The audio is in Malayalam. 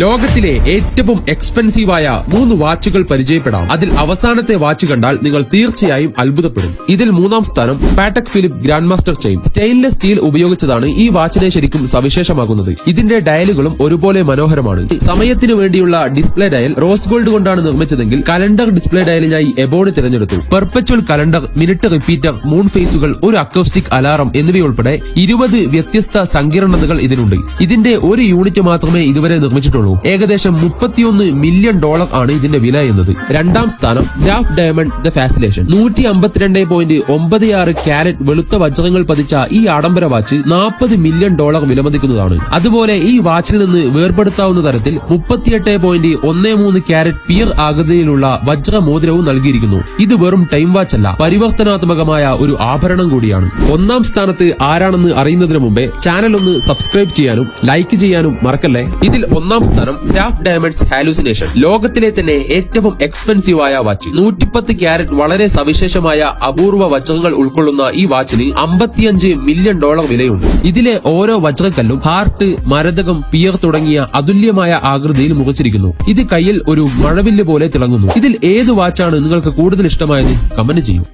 ലോകത്തിലെ ഏറ്റവും എക്സ്പെൻസീവായ മൂന്ന് വാച്ചുകൾ പരിചയപ്പെടാം. അതിൽ അവസാനത്തെ വാച്ച് കണ്ടാൽ നിങ്ങൾ തീർച്ചയായും അത്ഭുതപ്പെടും. ഇതിൽ മൂന്നാം സ്ഥാനം Patek Philippe Grandmaster chime stainless steel ഉപയോഗിച്ചതാണ് ഈ വാച്ചിനെ ശരിക്കും സവിശേഷമാകുന്നത് ഇതിന്റെ ഡയലുകളും ഒരുപോലെ മനോഹരമാണ്. സമയത്തിനു വേണ്ടിയുള്ള ഡിസ്പ്ലേ ഡയൽ റോസ് ഗോൾഡ് കൊണ്ടാണ് നിർമ്മിച്ചതെങ്കിൽ കലണ്ടർ ഡിസ്പ്ലേ ഡയലിനായി എബോർഡ് തിരഞ്ഞെടുത്തു. Perpetual calendar minute repeater moon ഫേസുകൾ ഒരു അക്കോസ്റ്റിക് അലാറം എന്നിവയുൾപ്പെടെ ഇരുപത് വ്യത്യസ്ത സങ്കീർണതകൾ ഇതിനുണ്ട്. ഇതിന്റെ ഒരു യൂണിറ്റ് മാത്രമേ ഇതുവരെ നിർമ്മിച്ചിട്ടുള്ളൂ. ഏകദേശം മുപ്പത്തിയൊന്ന് മില്യൺ ഡോളർ ആണ് ഇതിന്റെ വില എന്നത്. രണ്ടാം സ്ഥാനം ഗ്രാഫ് ഡയമണ്ട് ദ ഫാസിലേഷൻ നൂറ്റി അമ്പത്തിരണ്ട് പോയിന്റ് ഒമ്പത് ആറ് ക്യാരറ്റ് വെളുത്ത വജ്രങ്ങൾ പതിച്ച ഈ ആഡംബര വാച്ച് നാൽപ്പത് മില്യൺ ഡോളർ വിലമതിക്കുന്നതാണ്. അതുപോലെ ഈ വാച്ചിൽ നിന്ന് വേർപെടുത്താവുന്ന തരത്തിൽ മുപ്പത്തിയെട്ട് പോയിന്റ് ഒന്ന് മൂന്ന് ക്യാരറ്റ് പിയർ ആകൃതിയിലുള്ള വജ്ര മോതിരവും നൽകിയിരിക്കുന്നു. ഇത് വെറും ടൈം വാച്ച് അല്ല പരിവർത്തനാത്മകമായ ഒരു ആഭരണം കൂടിയാണ്. ഒന്നാം സ്ഥാനത്ത് ആരാണെന്ന് അറിയുന്നതിന് മുമ്പേ ചാനൽ ഒന്ന് സബ്സ്ക്രൈബ് ചെയ്യാനും ലൈക്ക് ചെയ്യാനും മറക്കല്ലേ? ഇതിൽ ഒന്നാം സ്ഥാനം ഗ്രാഫ് ഡയമണ്ട്സ് ഹാലൂസിനേഷൻ ലോകത്തിലെ തന്നെ ഏറ്റവും എക്സ്പെൻസീവ് ആയ വാച്ച് നൂറ്റിപ്പത്ത് ക്യാരറ്റ് വളരെ സവിശേഷമായ അപൂർവ വജ്രങ്ങൾ ഉൾക്കൊള്ളുന്ന ഈ വാച്ചിന് അമ്പത്തിയഞ്ച് മില്യൺ ഡോളർ വിലയുണ്ട്. ഇതിലെ ഓരോ വജ്രക്കല്ലും ഹാർട്ട് മരതകം പിയർ തുടങ്ങിയ അതുല്യമായ ആകൃതിയിൽ മുഖച്ചിരിക്കുന്നു. ഇത് കയ്യിൽ ഒരു മഴവില്ല് പോലെ തിളങ്ങുന്നു. ഇതിൽ ഏത് വാച്ചാണ് നിങ്ങൾക്ക് കൂടുതൽ ഇഷ്ടമായത്? കമന്റ് ചെയ്യൂ.